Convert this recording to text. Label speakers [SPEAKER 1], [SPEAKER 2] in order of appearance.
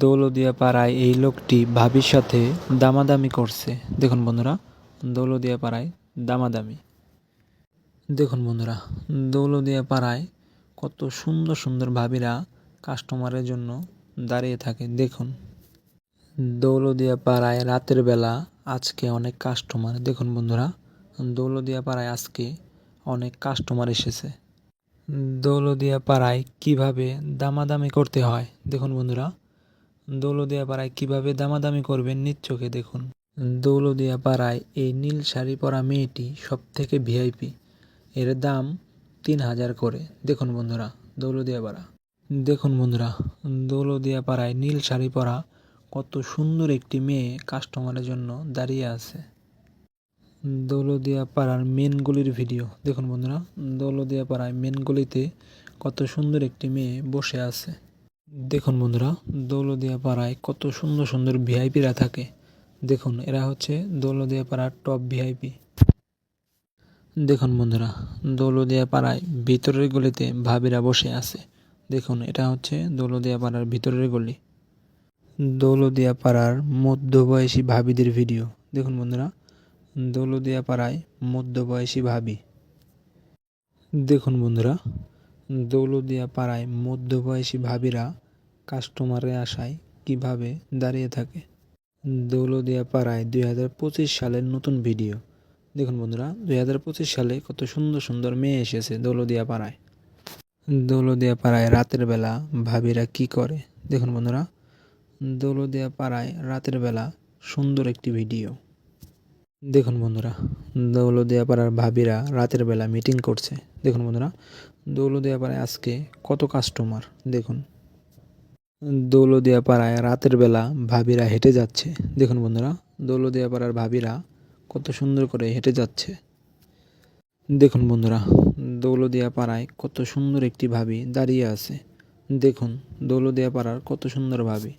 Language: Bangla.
[SPEAKER 1] দৌলদিয়া পাড়ায় এই লোকটি ভাবির সাথে দামাদামি করছে। দেখুন বন্ধুরা দৌলদিয়া পাড়ায় দামাদামি। দেখুন বন্ধুরা দৌলদিয়া পাড়ায় কত সুন্দর সুন্দর ভাবিরা কাস্টমারের জন্য দাঁড়িয়ে থাকে। দেখুন দৌলদিয়া পাড়ায় রাতের বেলা আজকে অনেক কাস্টমার দেখুন বন্ধুরা দৌলদিয়া পাড়ায় আজকে অনেক কাস্টমার এসেছে। দৌলদিয়া পাড়ায় কীভাবে দামাদামি করতে হয়? দেখুন বন্ধুরা দৌলদিয়া পাড়ায় কীভাবে দামাদামি করবেন চোখে দেখুন। দৌলদিয়া পাড়ায় এই নীল শাড়ি পরা মেয়েটি সব থেকে ভিআইপি। এর দাম তিন হাজার করে। দেখুন বন্ধুরা দৌলদিয়া পাড়া দেখুন বন্ধুরা দৌলদিয়া পাড়ায় নীল শাড়ি পরা কত সুন্দর একটি মেয়ে কাস্টমারের জন্য দাঁড়িয়ে আছে। দৌলদিয়া পাড়ার মেন গলির ভিডিও দেখুন বন্ধুরা দৌলদিয়া পাড়ায় মেন গলিতে কত সুন্দর একটি মেয়ে বসে আছে। দেখুন বন্ধুরা দৌলদিয়া পাড়ায় কত সুন্দর সুন্দর ভিআইপিরা থাকে। দেখুন, এরা হচ্ছে দৌলদিয়া পাড়ার টপ ভিআইপি। দেখুন বন্ধুরা দৌলদিয়া পাড়ায় ভিতরের গলিতে ভাবিরা বসে আছে। দেখুন, এটা হচ্ছে দৌলদিয়া পাড়ার ভিতরের গলি। দৌলদিয়া পাড়ার মধ্যবয়সী ভাবিদের ভিডিও। দেখুন বন্ধুরা দৌলদিয়া পাড়ায় মধ্যবয়সী ভাবি। দেখুন বন্ধুরা দৌলদিয়া পাড়ায় মধ্যবয়সী ভাবিরা কাস্টমারের আশায় কীভাবে দাঁড়িয়ে থাকে? দৌলদিয়া পাড়ায় দুই হাজার পঁচিশ সালের নতুন ভিডিও। দেখুন বন্ধুরা, দুই হাজার পঁচিশ সালে কত সুন্দর সুন্দর মেয়ে এসেছে দৌলদিয়া পাড়ায় দৌলদিয়া পাড়ায় রাতের বেলা ভাবিরা কি করে? দেখুন বন্ধুরা দৌলদিয়া পাড়ায় রাতের বেলা সুন্দর একটি ভিডিও। দেখুন বন্ধুরা দৌলদিয়া পাড়ার ভাবিরা রাতের বেলা মিটিং করছে। দেখুন বন্ধুরা দৌলদিয়া পাড়ায় আজকে কত কাস্টমার দেখুন। দৌলদিয়া পাড়ায় রাতের বেলা ভাবিরা হেঁটে যাচ্ছে। দেখুন বন্ধুরা দৌলদিয়া পাড়ার ভাবিরা কত সুন্দর করে হেঁটে যাচ্ছে। দেখুন বন্ধুরা দৌলদিয়া পাড়ায় কত সুন্দর একটি ভাবি দাঁড়িয়ে আছে। দেখুন দৌলদিয়া পাড়ার কত সুন্দর ভাবি।